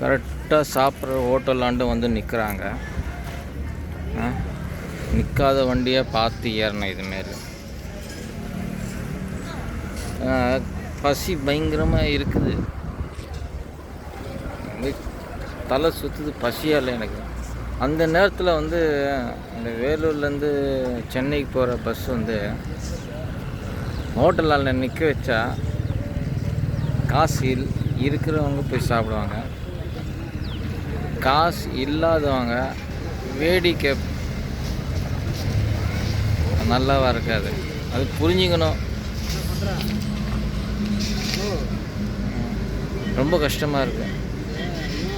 கரெக்டாக சாப்பிட்ற ஹோட்டலாண்டு வந்து நிற்கிறாங்க. நிற்காத வண்டியை பார்த்து ஏறணும் இதுமாரி பசி பயங்கரமாக இருக்குது. தலை சுற்றுது பசியால் எனக்கு. அந்த நேரத்தில் வந்து இந்த வேலூர்லேருந்து சென்னைக்கு போகிற பஸ் வந்து ஹோட்டலால் நிற்க வச்சா காசு இருக்கிறவங்க போய் சாப்பிடுவாங்க. காசு இல்லாதவங்க வேடிக்கை நல்லாவா இருக்காது. அது புரிஞ்சுக்கணும். ரொம்ப கஷ்டமாக இருக்கு.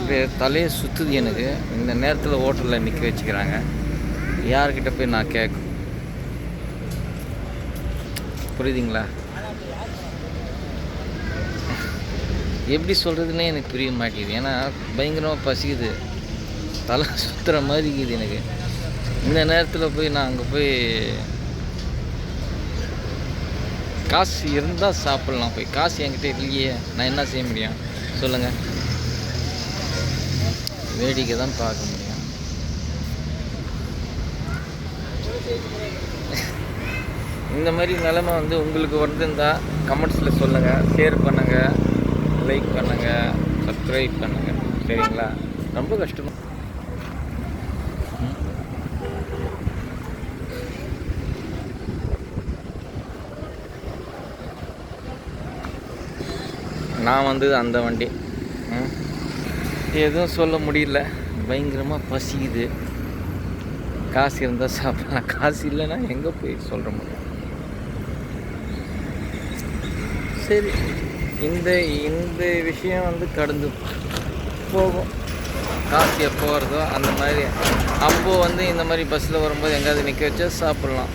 இப்போ தலையை சுற்றுது எனக்கு. இந்த நேரத்தில் ஹோட்டலில் நிற்க வச்சுக்கிறாங்க. யார்கிட்ட போய் நான் கேட்கும் புரியுதுங்களா? எப்படி சொல்கிறதுனே எனக்கு புரிய மாட்டேங்குது. ஏன்னா பயங்கரமாக பசிக்குது. தலை சுற்றுற மாதிரி இருக்குது எனக்கு. இந்த நேரத்தில் போய் நான் அங்கே போய் காசு இருந்தால் சாப்பிட்லாம் போய். காசு என்கிட்ட இல்லையே. நான் என்ன செய்ய முடியும்? சொல்லுங்கள் வேடிக்கை தான் பார்க்க முடியும். இந்த மாதிரி நிலமை வந்து உங்களுக்கு வந்திருந்தா கமெண்ட்ஸில் சொல்லுங்கள் ஷேர் பண்ணுங்கள் லைக் பண்ணுங்கள் சப்ஸ்கிரைப் பண்ணுங்கள் சரிங்களா? ரொம்ப கஷ்டம். நான் வந்து அந்த வண்டி. எதுவும் சொல்ல முடியல. பயங்கரமாக பசிக்குது. காசு இருந்தால் சாப்பிடலாம். காசு இல்லைன்னா எங்கே போய் சொல்கிற முடியும்? சரி. இந்த இந்த விஷயம் வந்து கடந்து போகும். காசு எப்போ வருதோ அந்த மாதிரி. அப்போது வந்து இந்த மாதிரி பஸ்ஸில் வரும்போது எங்கேயாவது நிற்க வச்சா சாப்பிட்லாம்.